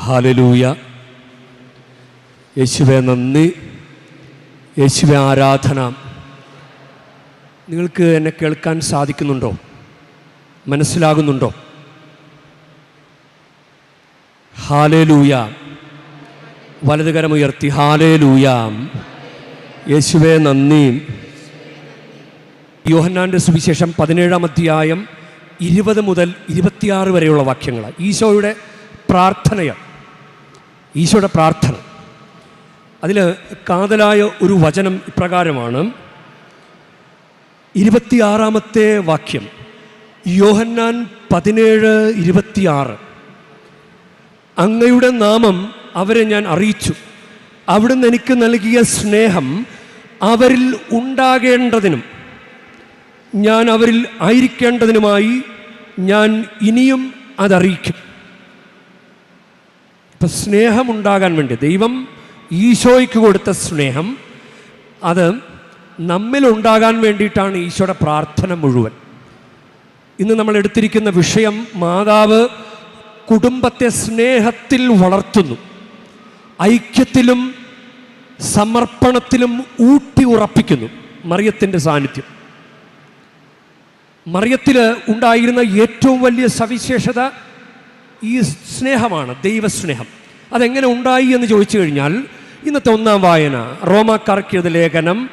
Hallelujah. യേശുവെ നന്ദി. യേശുവെ ആരാധന. നിങ്ങൾക്ക് എന്നെ കേൾക്കാൻ സാധിക്കുന്നുണ്ടോ? മനസ്സിലാകുന്നുണ്ടോ? ഹാലേലൂയ. വലതുകരമുയർത്തി ഹാലേലൂയ. യേശുവെ നന്ദി. യോഹന്നാന്റെ സുവിശേഷം പതിനേഴാം അധ്യായം ഇരുപത് മുതൽ ഇരുപത്തിയാറ് വരെയുള്ള വാക്യങ്ങൾ ഈശോയുടെ പ്രാർത്ഥനയാണ്. ഈശോയുടെ പ്രാർത്ഥന. അതിൽ കാതലായ ഒരു വചനം ഇപ്രകാരമാണ്. ഇരുപത്തിയാറാമത്തെ വാക്യം. യോഹന്നാൻ പതിനേഴ് ഇരുപത്തിയാറ്. അങ്ങയുടെ നാമം അവരെ ഞാൻ അറിയിച്ചു. അവിടുന്ന് എനിക്ക് നൽകിയ സ്നേഹം അവരിൽ ഉണ്ടാകേണ്ടതിനും ഞാൻ അവരിൽ ആയിരിക്കേണ്ടതിനുമായി ഞാൻ ഇനിയും അതറിയിക്കും. ഇപ്പം സ്നേഹമുണ്ടാകാൻ വേണ്ടി ദൈവം ഈശോയ്ക്ക് കൊടുത്ത സ്നേഹം അത് നമ്മിൽ നമ്മിലുണ്ടാകാൻ വേണ്ടിയിട്ടാണ് ഈശോയുടെ പ്രാർത്ഥന മുഴുവൻ. ഇന്ന് നമ്മൾ എടുത്തിരിക്കുന്ന വിഷയം മാതാവ് കുടുംബത്തെ സ്നേഹത്തിൽ വളർത്തുന്നു. ഐക്യത്തിലും സമർപ്പണത്തിലും ഊട്ടി ഉറപ്പിക്കുന്നു മറിയത്തിന്റെ സാന്നിധ്യം. മറിയത്തിൽ ഉണ്ടായിരുന്ന ഏറ്റവും വലിയ സവിശേഷത ഈ സ്നേഹമാണ് ദൈവസ്നേഹം. അതെങ്ങനെ ഉണ്ടായി എന്ന് ചോദിച്ചു കഴിഞ്ഞാൽ ഇന്നത്തെ ഒന്നാം വായന റോമാക്കാർക്കെഴുത ലേഖനം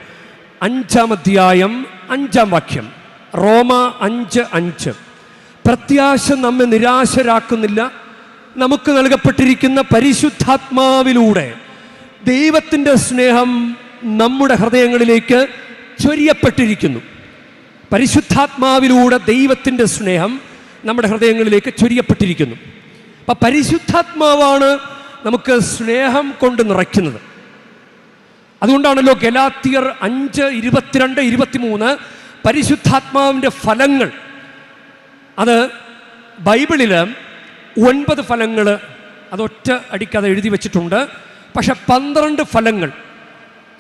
അഞ്ചാം അധ്യായം അഞ്ചാം വാക്യം. റോമ അഞ്ച് അഞ്ച്. പ്രത്യാശ നമ്മെ നിരാശരാക്കുന്നില്ല. നമുക്ക് നൽകപ്പെട്ടിരിക്കുന്ന പരിശുദ്ധാത്മാവിലൂടെ ദൈവത്തിന്റെ സ്നേഹം നമ്മുടെ ഹൃദയങ്ങളിലേക്ക് ചൊരിയപ്പെട്ടിരിക്കുന്നു. പരിശുദ്ധാത്മാവിലൂടെ ദൈവത്തിന്റെ സ്നേഹം നമ്മുടെ ഹൃദയങ്ങളിലേക്ക് ചൊരിയപ്പെട്ടിരിക്കുന്നു. അപ്പം പരിശുദ്ധാത്മാവാണ് നമുക്ക് സ്നേഹം കൊണ്ട് നിറയ്ക്കുന്നത്. അതുകൊണ്ടാണല്ലോ ഗലാത്തിയർ അഞ്ച് ഇരുപത്തിരണ്ട് ഇരുപത്തിമൂന്ന് പരിശുദ്ധാത്മാവിന്റെ ഫലങ്ങൾ. അത് ബൈബിളിൽ ഒൻപത് ഫലങ്ങൾ അതൊറ്റ അടിക്ക് അത് എഴുതി വെച്ചിട്ടുണ്ട്. പക്ഷെ പന്ത്രണ്ട് ഫലങ്ങൾ.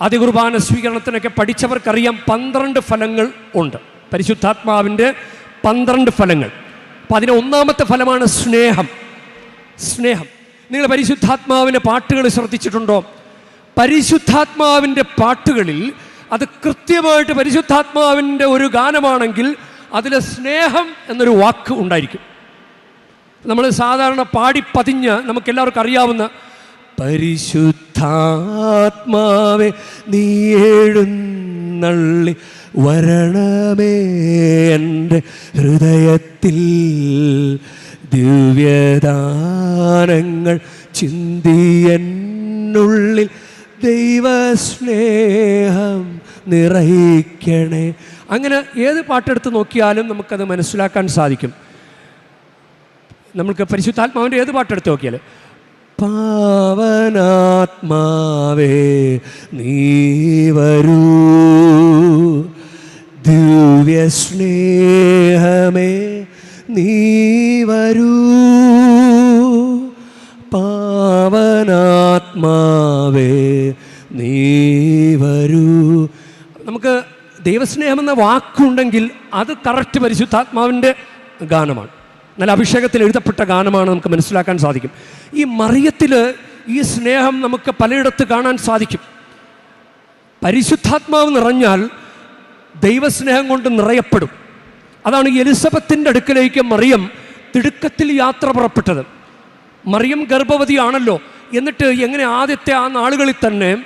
അതികുർബാന കുർബാന സ്വീകരണത്തിനൊക്കെ പഠിച്ചവർക്കറിയാം പന്ത്രണ്ട് ഫലങ്ങൾ ഉണ്ട്. പരിശുദ്ധാത്മാവിന്റെ പന്ത്രണ്ട് ഫലങ്ങൾ. അപ്പം അതിന് ഒന്നാമത്തെ ഫലമാണ് സ്നേഹം. സ്നേഹം. നിങ്ങൾ പരിശുദ്ധാത്മാവിന്റെ പാട്ടുകൾ ശ്രദ്ധിച്ചിട്ടുണ്ടോ? പരിശുദ്ധാത്മാവിന്റെ പാട്ടുകളിൽ അത് കൃത്യമായിട്ട് പരിശുദ്ധാത്മാവിന്റെ ഒരു ഗാനമാണെങ്കിൽ അതിൽ സ്നേഹം എന്നൊരു വാക്ക് ഉണ്ടായിരിക്കും. നമ്മൾ സാധാരണ പാടി പതിഞ്ഞ് നമുക്കെല്ലാവർക്കും അറിയാവുന്ന പരിശുദ്ധാത്മാവേ നീ എഴുന്നള്ളി വരണമേ എന്റെ ഹൃദയത്തിൽ. ദിവ്യദാനങ്ങൾ ചിന്തിയെന്നുള്ളിൽ ദൈവസ്നേഹം നിറയിക്കണേ. അങ്ങനെ ഏത് പാട്ടെടുത്ത് നോക്കിയാലും നമുക്കത് മനസ്സിലാക്കാൻ സാധിക്കും. നമുക്ക് പരിശുദ്ധാത്മാവിന്റെ ഏത് പാട്ടെടുത്ത് നോക്കിയാൽ പാവനാത്മാവേ നീ വരൂ. ദിവ്യസ്നേഹമേ നീ പാവനാത്മാവേ നീ വരൂ. നമുക്ക് ദൈവസ്നേഹം എന്ന വാക്കുണ്ടെങ്കിൽ അത് കറക്റ്റ് പരിശുദ്ധാത്മാവിന്റെ ഗാനമാണ്. നല്ല അഭിഷേകത്തിൽ എഴുതപ്പെട്ട ഗാനമാണ് നമുക്ക് മനസ്സിലാക്കാൻ സാധിക്കും. ഈ മറിയത്തിൽ ഈ സ്നേഹം നമുക്ക് പലയിടത്ത് കാണാൻ സാധിക്കും. പരിശുദ്ധാത്മാവ് നിറഞ്ഞാൽ ദൈവസ്നേഹം കൊണ്ട് നിറയപ്പെടും. അതാണ് എലിസബത്തിന്റെ അടുക്കലേക്ക് മറിയം തിടുക്കത്തിൽ യാത്ര പുറപ്പെട്ടത്. മറിയം ഗർഭവതിയാണല്ലോ. എന്നിട്ട് എങ്ങനെ ആദ്യത്തെ ആ നാളുകളിൽ തന്നെ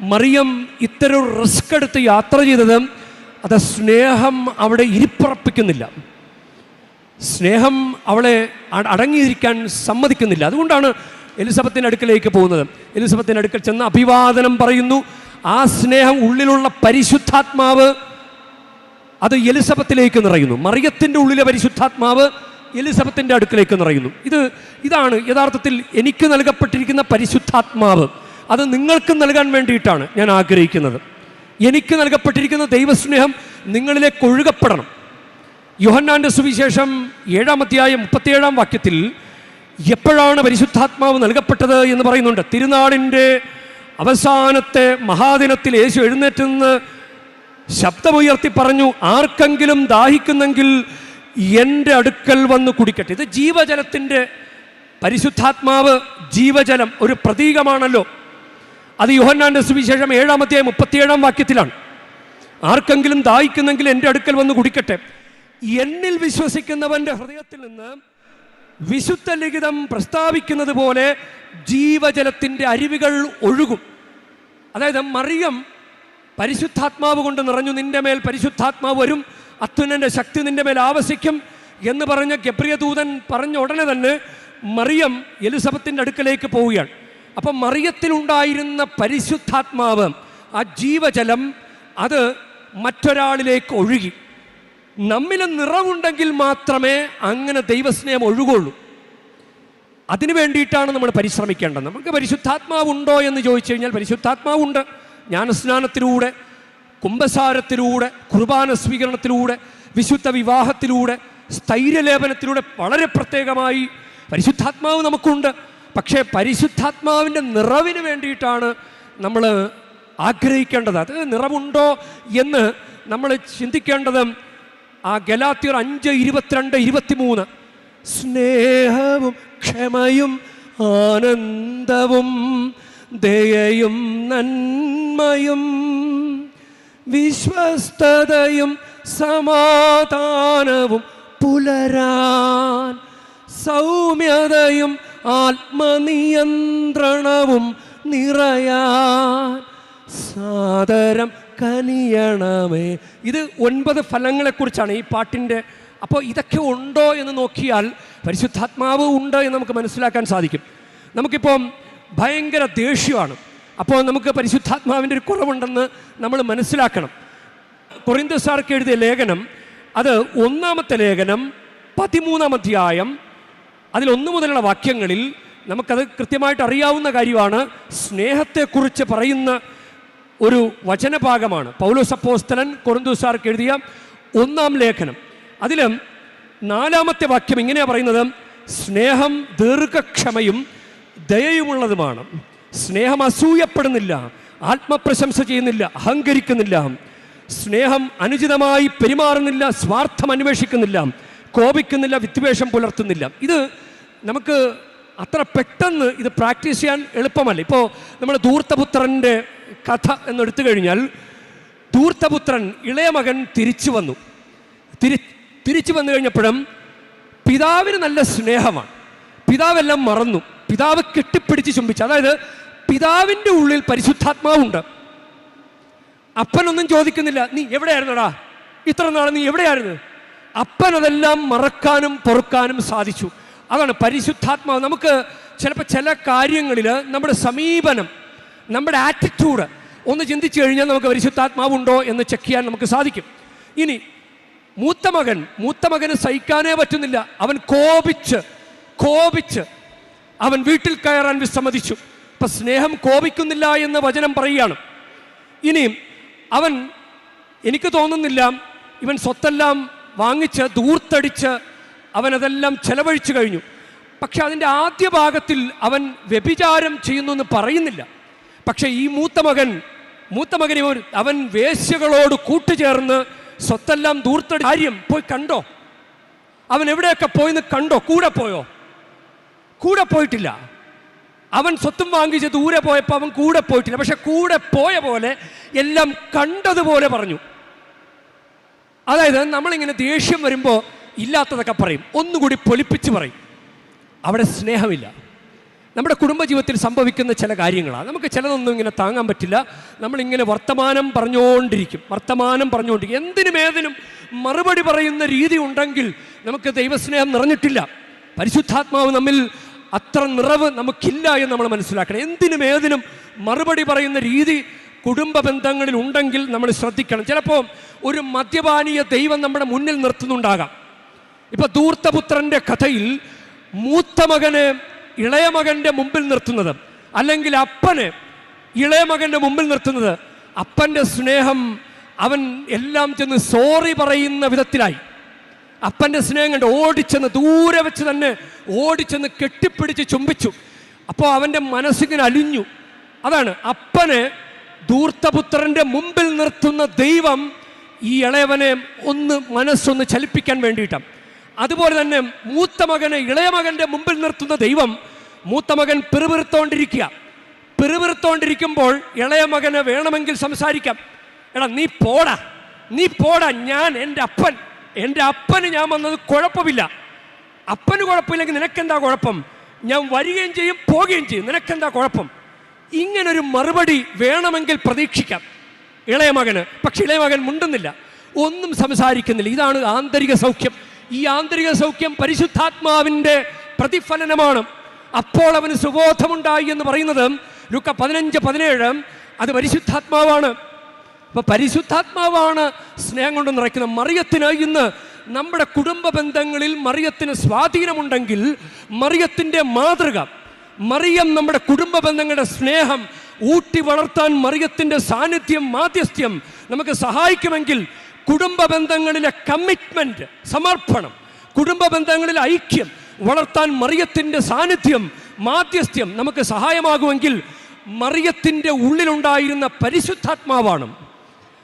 മറിയം ഇത്തരം റിസ്ക് എടുത്ത് യാത്ര ചെയ്തത് അത് സ്നേഹം അവിടെ ഇരിപ്പറപ്പിക്കുന്നില്ല. സ്നേഹം അവളെ അട- അടങ്ങിയിരിക്കാൻ സമ്മതിക്കുന്നില്ല. അതുകൊണ്ടാണ് എലിസബത്തിന്റെ അടുക്കലേക്ക് പോകുന്നത്. എലിസബത്തിന്റെ അടുക്കൽ ചെന്ന് അഭിവാദനം പറയുന്നു. ആ സ്നേഹം ഉള്ളിലുള്ള പരിശുദ്ധാത്മാവ് അത് എലിസബത്തിലേക്ക് നിറയുന്നു. മറിയത്തിന്റെ ഉള്ളിലെ പരിശുദ്ധാത്മാവ് എലിസബത്തിന്റെ അടുക്കലേക്ക് നിറയുന്നു. ഇത് ഇതാണ് യഥാർത്ഥത്തിൽ എനിക്ക് നൽകപ്പെട്ടിരിക്കുന്ന പരിശുദ്ധാത്മാവ്. അത് നിങ്ങൾക്ക് നൽകാൻ വേണ്ടിയിട്ടാണ് ഞാൻ ആഗ്രഹിക്കുന്നത്. എനിക്ക് നൽകപ്പെട്ടിരിക്കുന്ന ദൈവസ്നേഹം നിങ്ങളിലേക്ക് ഒഴുകപ്പെടണം. യുഹന്നാന്റെ സുവിശേഷം ഏഴാം അധ്യായം മുപ്പത്തിയേഴാം വാക്യത്തിൽ എപ്പോഴാണ് പരിശുദ്ധാത്മാവ് നൽകപ്പെട്ടത് എന്ന് പറയുന്നുണ്ട്. തിരുനാളിന്റെ അവസാനത്തെ മഹാദിനത്തിൽ യേശു എഴുന്നേറ്റ് നിന്ന് ശബ്ദമുയർത്തി പറഞ്ഞു ആർക്കെങ്കിലും ദാഹിക്കുന്നെങ്കിൽ എന്റെ അടുക്കൽ വന്ന് കുടിക്കട്ടെ. ഇത് ജീവജലത്തിന്റെ പരിശുദ്ധാത്മാവ് ജീവജലം ഒരു പ്രതീകമാണല്ലോ. അത് യോഹന്നാന്റെ സുവിശേഷം ഏഴാമത്തെ മുപ്പത്തിയേഴാം വാക്യത്തിലാണ്. ആർക്കെങ്കിലും ദാഹിക്കുന്നെങ്കിൽ എന്റെ അടുക്കൽ വന്ന് കുടിക്കട്ടെ. എന്നിൽ വിശ്വസിക്കുന്നവന്റെ ഹൃദയത്തിൽ നിന്ന് വിശുദ്ധ ലിഖിതം പ്രസ്താവിക്കുന്നത് പോലെ ജീവജലത്തിന്റെ അരുവികൾ ഒഴുകും. അതായത് മറിയം പരിശുദ്ധാത്മാവ് കൊണ്ട് നിറഞ്ഞു നിന്റെ മേൽ പരിശുദ്ധാത്മാവ് വരും. അത്യുനന്റെ ശക്തി നിന്റെ മേൽ ആവശിക്കും എന്ന് പറഞ്ഞ ഗബ്രിയ ദൂതൻ പറഞ്ഞ ഉടനെ തന്നെ മറിയം എലിസബത്തിന്റെ അടുക്കലേക്ക് പോവുകയാണ്. അപ്പം മറിയത്തിലുണ്ടായിരുന്ന പരിശുദ്ധാത്മാവ് ആ ജീവജലം അത് മറ്റൊരാളിലേക്ക് ഒഴുകി. നമ്മിൽ നിറവുണ്ടെങ്കിൽ മാത്രമേ അങ്ങനെ ദൈവസ്നേഹം ഒഴുകുള്ളൂ. അതിനു വേണ്ടിയിട്ടാണ് നമ്മൾ പരിശ്രമിക്കേണ്ടത്. നമുക്ക് പരിശുദ്ധാത്മാവുണ്ടോ എന്ന് ചോദിച്ചു കഴിഞ്ഞാൽ പരിശുദ്ധാത്മാവുണ്ട്. ജ്ഞാനസ്നാനത്തിലൂടെ കുംഭസാരത്തിലൂടെ കുർബാന സ്വീകരണത്തിലൂടെ വിശുദ്ധ വിവാഹത്തിലൂടെ സ്ഥൈര്യലേപനത്തിലൂടെ വളരെ പ്രത്യേകമായി പരിശുദ്ധാത്മാവ് നമുക്കുണ്ട്. പക്ഷേ പരിശുദ്ധാത്മാവിന്റെ നിറവിന് വേണ്ടിയിട്ടാണ് നമ്മൾ ആഗ്രഹിക്കേണ്ടത്. അത് നിറവുണ്ടോ എന്ന് നമ്മൾ ചിന്തിക്കേണ്ടത് ആ ഗലാത്തിയർ അഞ്ച് ഇരുപത്തിരണ്ട് ഇരുപത്തിമൂന്ന്. സ്നേഹവും ക്ഷമയും ആനന്ദവും ദയയും നന്മയും വിശ്വസ്തതയും സമാധാനവും പുലരാൻ സൗമ്യതയും ആത്മനിയന്ത്രണവും നിറയാൻ സാദരം കനിയണമേ. ഇത് ഒൻപത് ഫലങ്ങളെക്കുറിച്ചാണ് ഈ പാട്ടിന്റെ. അപ്പോൾ ഇതൊക്കെ ഉണ്ടോ എന്ന് നോക്കിയാൽ പരിശുദ്ധാത്മാവ് ഉണ്ട് എന്ന് നമുക്ക് മനസ്സിലാക്കാൻ സാധിക്കും. നമുക്കിപ്പം ഭയങ്കര ദേഷ്യമാണ്. അപ്പോൾ നമുക്ക് പരിശുദ്ധാത്മാവിന്റെ ഒരു കുറവുണ്ടെന്ന് നമ്മൾ മനസ്സിലാക്കണം. കൊറിന്തസാർക്ക് എഴുതിയ ലേഖനം അത് ഒന്നാമത്തെ ലേഖനം പതിമൂന്നാം അധ്യായം അതിൽ ഒന്നു മുതലുള്ള വാക്യങ്ങളിൽ നമുക്കത് കൃത്യമായിട്ട് അറിയാവുന്ന കാര്യമാണ്. സ്നേഹത്തെക്കുറിച്ച് പറയുന്ന ഒരു വചനഭാഗമാണ്. പൗലോസ് അപ്പോസ്തലൻ കൊറിന്തോസാർക്ക് എഴുതിയ ഒന്നാം ലേഖനം. അതിലും നാലാമത്തെ വാക്യം ഇങ്ങനെയാണ് പറയുന്നത് സ്നേഹം ദീർഘക്ഷമയും ദയയുമുള്ളതുമാണ്. സ്നേഹം അസൂയപ്പെടുന്നില്ല ആത്മപ്രശംസ ചെയ്യുന്നില്ല അഹങ്കരിക്കുന്നില്ല. സ്നേഹം അനുചിതമായി പെരുമാറുന്നില്ല സ്വാർത്ഥം അന്വേഷിക്കുന്നില്ല കോപിക്കുന്നില്ല വിദ്വേഷം പുലർത്തുന്നില്ല. ഇത് നമുക്ക് അത്ര പെട്ടെന്ന് ഇത് പ്രാക്ടീസ് ചെയ്യാൻ എളുപ്പമല്ല. ഇപ്പോൾ നമ്മൾ ധൂർത്തപുത്രന്റെ കഥ എന്നെടുത്തു കഴിഞ്ഞാൽ ധൂർത്തപുത്രൻ ഇളയ മകൻ തിരിച്ചു വന്നു. തിരി തിരിച്ചു വന്നു കഴിഞ്ഞപ്പോഴും പിതാവിന് നല്ല സ്നേഹമാണ്. പിതാവെല്ലാം മറന്നു. പിതാവ് കെട്ടിപ്പിടിച്ച് ചുംബിച്ചു. അതായത് പിതാവിന്റെ ഉള്ളിൽ പരിശുദ്ധാത്മാവുണ്ട്. അപ്പനൊന്നും ചോദിക്കുന്നില്ല നീ എവിടെയായിരുന്നടാ? ഇത്ര നാൾ നീ എവിടെയായിരുന്നു? അപ്പൻ അതെല്ലാം മറക്കാനും പൊറുക്കാനും സാധിച്ചു. അതാണ് പരിശുദ്ധാത്മാവ്. നമുക്ക് ചിലപ്പോൾ ചില കാര്യങ്ങളിൽ നമ്മുടെ സമീപനം നമ്മുടെ ആറ്റിറ്റ്യൂഡ് ഒന്ന് ചിന്തിച്ചു കഴിഞ്ഞാൽ നമുക്ക് പരിശുദ്ധാത്മാവുണ്ടോ എന്ന് ചെക്ക് ചെയ്യാൻ നമുക്ക് സാധിക്കും. ഇനി മൂത്ത മകൻ മൂത്ത മകന് സഹിക്കാനേ പറ്റുന്നില്ല. അവൻ കോപിച്ച് കോപിച്ച് അവൻ വീട്ടിൽ കയറാൻ വിസമ്മതിച്ചു. ഇപ്പൊ സ്നേഹം കോപിക്കുന്നില്ല എന്ന് വചനം പറയുകയാണ്. ഇനിയും അവൻ എനിക്ക് തോന്നുന്നില്ല ഇവൻ സ്വത്തെല്ലാം വാങ്ങിച്ച് ദൂർത്തടിച്ച് അവനതെല്ലാം ചെലവഴിച്ചു കഴിഞ്ഞു. പക്ഷെ അതിന്റെ ആദ്യ ഭാഗത്തിൽ അവൻ വ്യഭിചാരം ചെയ്യുന്നു എന്ന് പറയുന്നില്ല. പക്ഷെ ഈ മൂത്ത മകൻ മൂത്ത ഇവൻ അവൻ വേശ്യകളോട് കൂട്ടുചേർന്ന് സ്വത്തെല്ലാം ദൂർത്തടി കാര്യം പോയി കണ്ടോ? അവൻ എവിടെയൊക്കെ പോയിന്ന് കണ്ടോ? കൂടെ പോയോ? കൂടെ പോയിട്ടില്ല. അവൻ സ്വത്തും വാങ്ങിച്ച് ദൂരെ പോയപ്പോൾ അവൻ കൂടെ പോയിട്ടില്ല. പക്ഷെ കൂടെ പോയ പോലെ എല്ലാം കണ്ടതുപോലെ പറഞ്ഞു. അതായത് നമ്മളിങ്ങനെ ദേഷ്യം വരുമ്പോൾ ഇല്ലാത്തതൊക്കെ പറയും. ഒന്നുകൂടി പൊലിപ്പിച്ച് പറയും. അവിടെ സ്നേഹമില്ല. നമ്മുടെ കുടുംബജീവിതത്തിൽ സംഭവിക്കുന്ന ചില കാര്യങ്ങളാണ് നമുക്ക് ചിലതൊന്നും ഇങ്ങനെ താങ്ങാൻ പറ്റില്ല. നമ്മളിങ്ങനെ വർത്തമാനം പറഞ്ഞുകൊണ്ടിരിക്കും വർത്തമാനം പറഞ്ഞുകൊണ്ടിരിക്കും എന്തിനും ഏതിനും മറുപടി പറയുന്ന രീതി ഉണ്ടെങ്കിൽ നമുക്ക് ദൈവസ്നേഹം നിറഞ്ഞിട്ടില്ല. പരിശുദ്ധാത്മാവ് നമ്മിൽ അത്ര നിറവ് നമുക്കില്ല എന്ന് നമ്മൾ മനസ്സിലാക്കണം. എന്തിനും ഏതിനും മറുപടി പറയുന്ന രീതി കുടുംബ ബന്ധങ്ങളിൽ ഉണ്ടെങ്കിൽ നമ്മൾ ശ്രദ്ധിക്കണം. ചിലപ്പോൾ ഒരു മദ്യപാനീയ ദൈവം നമ്മുടെ മുന്നിൽ നിർത്തുന്നുണ്ടാകാം. ഇപ്പൊ ധൂർത്തപുത്രന്റെ കഥയിൽ മൂത്ത മകന് ഇളയ മകന്റെ മുമ്പിൽ നിർത്തുന്നത് അല്ലെങ്കിൽ അപ്പന് ഇളയ മകന്റെ മുമ്പിൽ നിർത്തുന്നത് അപ്പന്റെ സ്നേഹം അവൻ എല്ലാം ചെന്ന് സോറി പറയുന്ന വിധത്തിലായി. അപ്പന്റെ സ്നേഹം കണ്ട് ഓടിച്ചെന്ന് ദൂരെ വെച്ച് തന്നെ ഓടിച്ചെന്ന് കെട്ടിപ്പിടിച്ച് ചുംബിച്ചു. അപ്പോൾ അവന്റെ മനസ്സിങ്ങനെ അലിഞ്ഞു. അതാണ് അപ്പനെ ദൂർത്തപുത്രന്റെ മുമ്പിൽ നിർത്തുന്ന ദൈവം ഈ ഇളയവനെ ഒന്ന് മനസ്സൊന്ന് ചലിപ്പിക്കാൻ വേണ്ടിയിട്ടാണ് അതുപോലെ തന്നെ മൂത്ത മകനെ ഇളയ മകന്റെ മുമ്പിൽ നിർത്തുന്ന ദൈവം മൂത്ത മകൻ പിറുപിറുത്തോണ്ടിരിക്കുക. പിറുപിറുത്തോണ്ടിരിക്കുമ്പോൾ ഇളയ മകനെ വേണമെങ്കിൽ സംസാരിക്കാം. എടാ നീ പോടാ. നീ പോടാ ഞാൻ എന്റെ അപ്പൻ. എന്റെ അപ്പന് ഞാൻ വന്നത് കുഴപ്പമില്ല. അപ്പന് കുഴപ്പമില്ലെങ്കിൽ നിനക്കെന്താ കുഴപ്പം? ഞാൻ വരികയും ചെയ്യും പോവുകയും ചെയ്യും. നിനക്കെന്താ കുഴപ്പം? ഇങ്ങനൊരു മറുപടി വേണമെങ്കിൽ പ്രതീക്ഷിക്കാം. ഇളയ മകന്. പക്ഷെ ഇളയ മകൻ മുണ്ടുന്നില്ല. ഒന്നും സംസാരിക്കുന്നില്ല. ഇതാണ് ആന്തരിക സൗഖ്യം. ഈ ആന്തരിക സൗഖ്യം പരിശുദ്ധാത്മാവിന്റെ പ്രതിഫലനമാണ്. അപ്പോൾ അവന് സുബോധമുണ്ടായി എന്ന് പറയുന്നത് ലുക്ക പതിനഞ്ച് പതിനേഴ്. അത് പരിശുദ്ധാത്മാവാണ്. അപ്പൊ പരിശുദ്ധാത്മാവാണ് സ്നേഹം കൊണ്ട് നിറയ്ക്കുന്നത് മറിയത്തിന് ഇന്ന് നമ്മുടെ കുടുംബ ബന്ധങ്ങളിൽ മറിയത്തിന് സ്വാധീനമുണ്ടെങ്കിൽ മറിയത്തിന്റെ മാതൃക മറിയം നമ്മുടെ കുടുംബ ബന്ധങ്ങളുടെ സ്നേഹം ഊട്ടി വളർത്താൻ മറിയത്തിന്റെ സാന്നിധ്യം മാധ്യസ്ഥ്യം നമുക്ക് സഹായിക്കുമെങ്കിൽ കുടുംബ ബന്ധങ്ങളിലെ കമ്മിറ്റ്മെന്റ് സമർപ്പണം കുടുംബ ബന്ധങ്ങളിലെ ഐക്യം വളർത്താൻ മറിയത്തിന്റെ സാന്നിധ്യം മാധ്യസ്ഥ്യം നമുക്ക് സഹായമാകുമെങ്കിൽ മറിയത്തിന്റെ ഉള്ളിലുണ്ടായിരുന്ന പരിശുദ്ധാത്മാവാണ്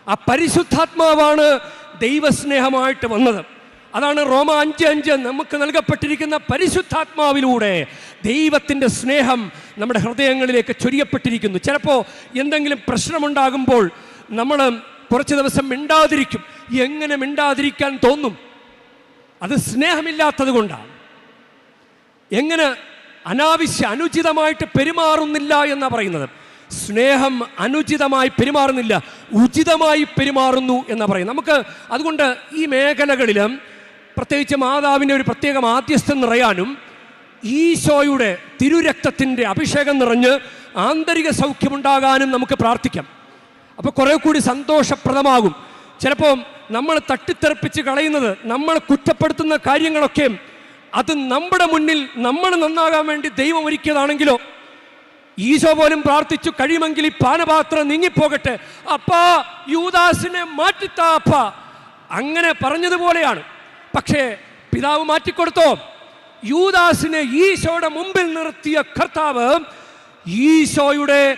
ആ പരിശുദ്ധാത്മാവാണ് ദൈവസ്നേഹമായിട്ട് വന്നത്. അതാണ് റോമ അഞ്ച് അഞ്ച് നമുക്ക് നൽകപ്പെട്ടിരിക്കുന്ന പരിശുദ്ധാത്മാവിലൂടെ ദൈവത്തിന്റെ സ്നേഹം നമ്മുടെ ഹൃദയങ്ങളിലേക്ക് ചൊരിയപ്പെട്ടിരിക്കുന്നു. ചിലപ്പോൾ എന്തെങ്കിലും പ്രശ്നമുണ്ടാകുമ്പോൾ നമ്മൾ കുറച്ച് ദിവസം മിണ്ടാതിരിക്കും. എങ്ങനെ മിണ്ടാതിരിക്കാൻ തോന്നും? അത് സ്നേഹമില്ലാത്തത് കൊണ്ടാണ്. എങ്ങനെ അനാവശ്യ അനുചിതമായിട്ട് പെരുമാറുന്നില്ല എന്നാണ് പറയുന്നത്? സ്നേഹം അനുചിതമായി പെരുമാറുന്നില്ല ഉചിതമായി പെരുമാറുന്നു എന്ന് പറയും നമുക്ക് അതുകൊണ്ട് ഈ മേഖലകളിൽ പ്രത്യേകിച്ച് മാതാവിന്റെ ഒരു പ്രത്യേക മാധ്യസ്ഥം നിറയാനും ഈശോയുടെ തിരുരക്തത്തിന്റെ അഭിഷേകം നിറഞ്ഞ് ആന്തരിക സൗഖ്യമുണ്ടാകാനും നമുക്ക് പ്രാർത്ഥിക്കാം. അപ്പോൾ കുറേ കൂടി സന്തോഷപ്രദമാകും. ചിലപ്പോൾ നമ്മൾ തട്ടിത്തെറിപ്പിച്ച് കളയുന്നത് നമ്മൾ കുറ്റപ്പെടുത്തുന്ന കാര്യങ്ങളൊക്കെ അത് നമ്മുടെ മുന്നിൽ നമ്മൾ നന്നാകാൻ വേണ്ടി ദൈവം ഒരുക്കിയതാണെങ്കിലോ ഈശോ പോലും പ്രാർത്ഥിച്ചു കഴിയുമെങ്കിൽ ഈ പാനപാത്രം നീങ്ങിപ്പോകട്ടെ. അപ്പാ യൂദാസിനെ മാറ്റിത്താ അപ്പ. അങ്ങനെ പറഞ്ഞതുപോലെയാണ്. പക്ഷേ പിതാവ് മാറ്റിക്കൊടുത്തോ? യൂദാസിനെ ഈശോയുടെ മുമ്പിൽ നിർത്തിയ കർത്താവ് ഈശോയുടെ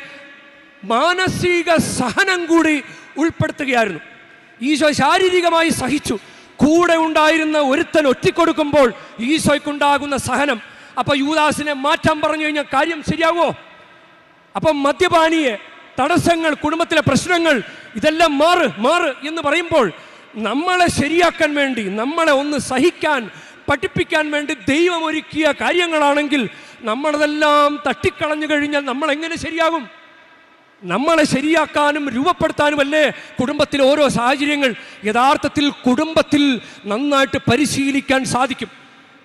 മാനസിക സഹനം കൂടി ഉൾപ്പെടുത്തുകയായിരുന്നു. ഈശോ ശാരീരികമായി സഹിച്ചു. കൂടെ ഉണ്ടായിരുന്ന ഒരുത്തൻ ഒറ്റിക്കൊടുക്കുമ്പോൾ ഈശോയ്ക്കുണ്ടാകുന്ന സഹനം. അപ്പൊ യൂദാസിനെ മാറ്റാൻ പറഞ്ഞു കഴിഞ്ഞാൽ കാര്യം ശരിയാവോ? അപ്പം മദ്യപാനിയെ തടസ്സങ്ങൾ കുടുംബത്തിലെ പ്രശ്നങ്ങൾ ഇതെല്ലാം മാറ് മാറ് എന്ന് പറയുമ്പോൾ നമ്മളെ ശരിയാക്കാൻ വേണ്ടി നമ്മളെ ഒന്ന് സഹിക്കാൻ പഠിപ്പിക്കാൻ വേണ്ടി ദൈവം ഒരുക്കിയ കാര്യങ്ങളാണെങ്കിൽ നമ്മളതെല്ലാം തട്ടിക്കളഞ്ഞു കഴിഞ്ഞാൽ നമ്മൾ എങ്ങനെ ശരിയാകും? നമ്മളെ ശരിയാക്കാനും രൂപപ്പെടുത്താനും അല്ലേ കുടുംബത്തിലെ ഓരോ സാഹചര്യങ്ങൾ യഥാർത്ഥത്തിൽ കുടുംബത്തിൽ നന്നായിട്ട് പരിശീലിക്കാൻ സാധിക്കും.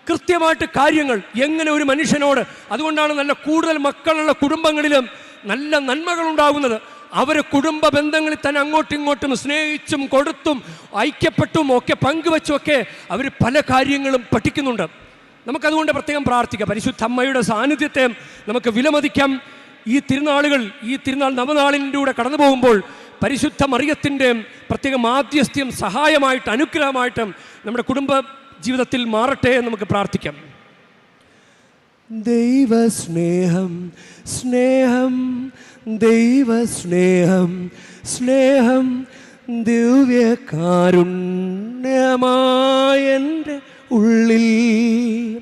കൃത്യമായിട്ട് കാര്യങ്ങൾ എങ്ങനെ ഒരു മനുഷ്യനോട് അതുകൊണ്ടാണ് നല്ല കൂടുതൽ മക്കളുള്ള കുടുംബങ്ങളിലും നല്ല നന്മകൾ ഉണ്ടാകുന്നത് അവർ കുടുംബ ബന്ധങ്ങളിൽ തന്നെ അങ്ങോട്ടും ഇങ്ങോട്ടും സ്നേഹിച്ചും കൊടുത്തും ഐക്യപ്പെട്ടും ഒക്കെ പങ്കുവച്ചും ഒക്കെ അവർ പല കാര്യങ്ങളും പഠിക്കുന്നുണ്ട്. നമുക്കതുകൊണ്ട് പ്രത്യേകം പ്രാർത്ഥിക്കാം. പരിശുദ്ധ അമ്മയുടെ സാന്നിധ്യത്തെ നമുക്ക് വിലമതിക്കാം. ഈ തിരുനാളുകൾ ഈ തിരുനാൾ നവനാളിലൂടെ കടന്നു പോകുമ്പോൾ പരിശുദ്ധ മറിയത്തിന്റെ പ്രത്യേക മാധ്യസ്ഥ്യം സഹായമായിട്ട് അനുഗ്രഹമായിട്ടും നമ്മുടെ കുടുംബ ജീവിതത്തിൽ മാറട്ടെ എന്ന് നമുക്ക് പ്രാർത്ഥിക്കാം. ദൈവസ്നേഹം സ്നേഹം ദൈവസ്നേഹം സ്നേഹം ദിവ്യകാരുണ്യമായെന്റെ ഉള്ളിൽ.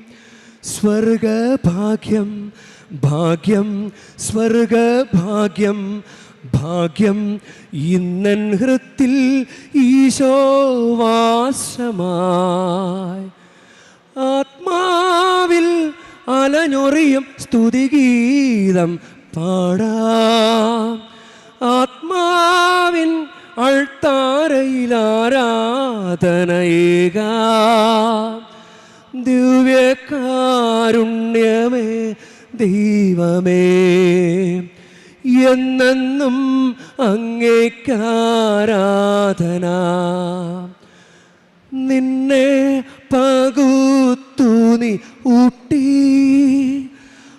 സ്വർഗഭാഗ്യം ഭാഗ്യം സ്വർഗഭാഗ്യം ഭാഗ്യം ഇന്നൻ ഹൃത്തിൽ ഈശോവാസമായി. ആത്മാവിൽ അലഞ്ഞൊറിയും സ്തുതിഗീതം പാടാം. ആത്മാവിൻ അൾത്താരയിൽ ആരാധനയേകാം ദിവ്യകാരുണ്യമേ ദൈവമേ. എന്നെന്നും അങ്ങേക്കാരാധന. നിന്നെ പകുത്തൂനി ഊട്ടി.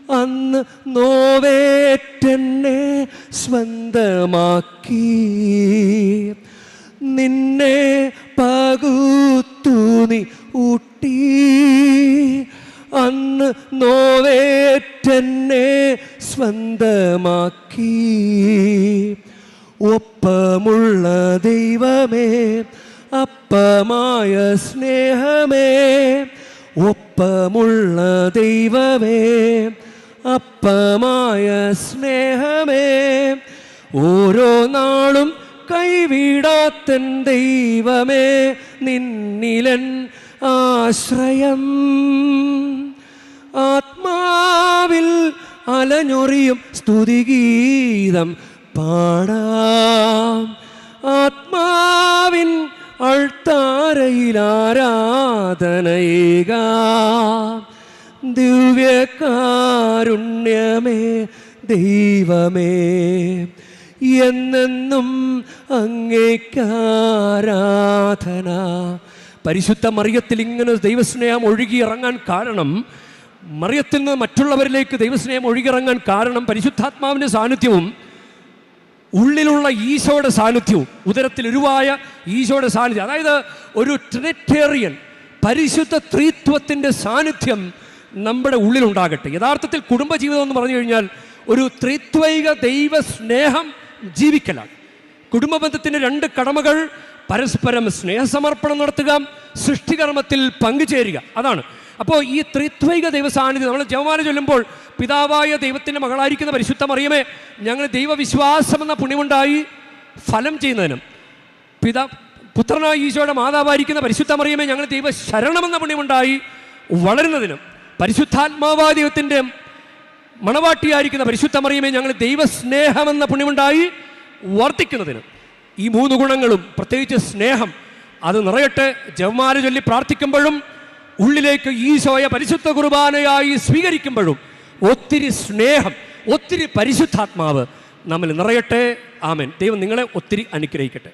അന്ന് നോവേറ്റെന്നെ സ്വന്തമാക്കി. നിന്നെ പകുത്തൂനി ഊട്ടി. അന്ന് നോവേറ്റെന്നെ സ്വന്തമാക്കി. ഒപ്പമുള്ള ദൈവമേ അപ്പമായ സ്നേഹമേ ഒപ്പമുള്ള ദൈവമേ അപ്പമായ സ്നേഹമേ. ഓരോ നാളും കൈവിടാത്തൻ ദൈവമേ നിന്നിലൻ ആശ്രയം. ആത്മാവിൽ അലഞ്ഞൊറിയും സ്തുതിഗീതം പാടാം. ആത്മാവിൻ അൾത്താരയിൽ ആരാധനയേകാം ദിവ്യകാരുണ്യമേ ദൈവമേ എന്നെന്നും അങ്ങേക്കാരാധന പരിശുദ്ധ മറിയത്തിൽ ഇങ്ങനെ ദൈവസ്നേഹം ഒഴുകി ഇറങ്ങാൻ കാരണം മറിയത്തിൽ നിന്ന് മറ്റുള്ളവരിലേക്ക് ദൈവസ്നേഹം ഒഴുകിയിറങ്ങാൻ കാരണം പരിശുദ്ധാത്മാവിന്റെ സാന്നിധ്യവും ഉള്ളിലുള്ള ഈശോയുടെ സാന്നിധ്യവും ഉദരത്തിൽ ഉരുവായ ഈശോയുടെ സാന്നിധ്യം. അതായത് ഒരു ട്രിനിറ്റേറിയൻ പരിശുദ്ധ ത്രീത്വത്തിന്റെ സാന്നിധ്യം നമ്മുടെ ഉള്ളിലുണ്ടാകട്ടെ. യഥാർത്ഥത്തിൽ കുടുംബജീവിതം എന്ന് പറഞ്ഞു കഴിഞ്ഞാൽ ഒരു ത്രിത്വൈക ദൈവ സ്നേഹം ജീവിക്കലാണ്. കുടുംബബന്ധത്തിന്റെ രണ്ട് കടമകൾ പരസ്പരം സ്നേഹസമർപ്പണം നടത്തുക സൃഷ്ടികർമ്മത്തിൽ പങ്കുചേരുക. അതാണ്. അപ്പോൾ ഈ ത്രിത്വൈക ദൈവസാന്നിധ്യം നമ്മൾ ജവമാല ചൊല്ലുമ്പോൾ പിതാവായ ദൈവത്തിന്റെ മകളായിരിക്കുന്ന പരിശുദ്ധ മറിയമേ ഞങ്ങൾ ദൈവവിശ്വാസം എന്ന പുണ്യമുണ്ടായി ഫലം ചെയ്യുന്നതിനും പിതാ പുത്രനായ ഈശോയുടെ മാതാവായിരിക്കുന്ന പരിശുദ്ധ മറിയമേ ഞങ്ങൾ ദൈവ ശരണമെന്ന പുണ്യമുണ്ടായി വളരുന്നതിനും പരിശുദ്ധാത്മാവായ ദൈവത്തിന്റെ മണവാട്ടിയായിരിക്കുന്ന പരിശുദ്ധ മറിയമേ ഞങ്ങൾ ദൈവസ്നേഹമെന്ന പുണ്യമുണ്ടായി വർദ്ധിക്കുന്നതിനും ഈ മൂന്ന് ഗുണങ്ങളും പ്രത്യേകിച്ച് സ്നേഹം അത് നിറയട്ടെ. ജവമാല ചൊല്ലി പ്രാർത്ഥിക്കുമ്പോഴും ഉള്ളിലേക്ക് ഈശോയെ പരിശുദ്ധ കുർബാനയായി സ്വീകരിക്കുമ്പോഴും ഒത്തിരി സ്നേഹം ഒത്തിരി പരിശുദ്ധാത്മാവ് നമ്മൾ നിറയട്ടെ. ആമൻ. ദൈവം നിങ്ങളെ ഒത്തിരി അനുഗ്രഹിക്കട്ടെ.